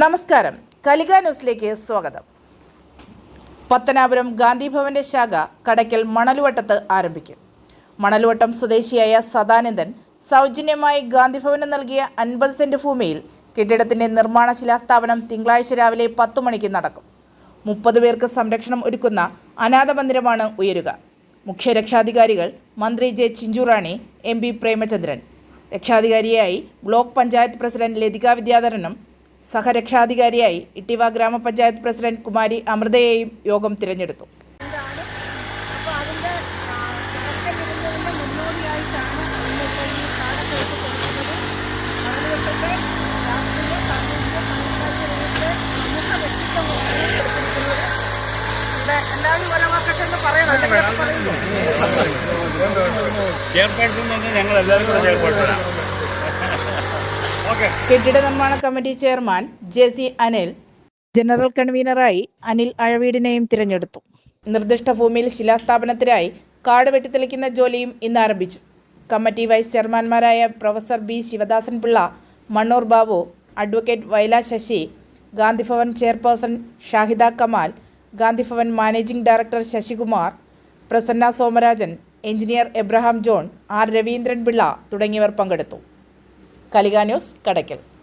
നമസ്കാരം. കലിക ന്യൂസിലേക്ക് സ്വാഗതം. പത്തനാപുരം ഗാന്ധിഭവന്റെ ശാഖ കടയ്ക്കൽ മണലുവട്ടത്ത് ആരംഭിക്കും. മണലുവട്ടം സ്വദേശിയായ സദാനന്ദൻ സൗജന്യമായി ഗാന്ധിഭവന് നൽകിയ അൻപത് സെന്റ് ഭൂമിയിൽ കെട്ടിടത്തിന്റെ നിർമ്മാണ ശിലാസ്ഥാപനം തിങ്കളാഴ്ച രാവിലെ പത്തു മണിക്ക് നടക്കും. മുപ്പത് പേർക്ക് സംരക്ഷണം ഒരുക്കുന്ന അനാഥ മന്ദിരമാണ് ഉയരുക. മുഖ്യ രക്ഷാധികാരികൾ മന്ത്രി J Chinchurani M P Premachandran. രക്ഷാധികാരിയായി block panchayat president Lathika വിദ്യാധരനും സഹരക്ഷാധികാരിയായി ഇട്ടിവ ഗ്രാമപഞ്ചായത്ത് പ്രസിഡന്റ് കുമാരി അമൃതയെയും യോഗം തിരഞ്ഞെടുത്തു. ചെയർപേഴ്സൺ തന്നെ ഞങ്ങൾ എല്ലാവരും കൂടെ ചെയർപേഴ്സണാണ് ഓക്കെ കെട്ടിട നിർമ്മാണ committee chairman J C Anil. General കൺവീനറായി Anil അഴവീടിനെയും തിരഞ്ഞെടുത്തു. നിർദ്ദിഷ്ട ഭൂമിയിൽ ശിലാസ്ഥാപനത്തിനായി കാട് വെട്ടിത്തെളിക്കുന്ന ജോലിയും ഇന്ന് ആരംഭിച്ചു. Committee vice ചെയർമാൻമാരായ professor B Sivadasan Pillai Mannoor Babu advocate Vaila Sasi Gandhibhavan chairperson Shahida Kamal Gandhibhavan managing director Sasikumar Prasanna Somarajan engineer Abraham John R Raveendran Pillai തുടങ്ങിയവർ പങ്കെടുത്തു. കലിക ന്യൂസ് കടയ്ക്കൽ.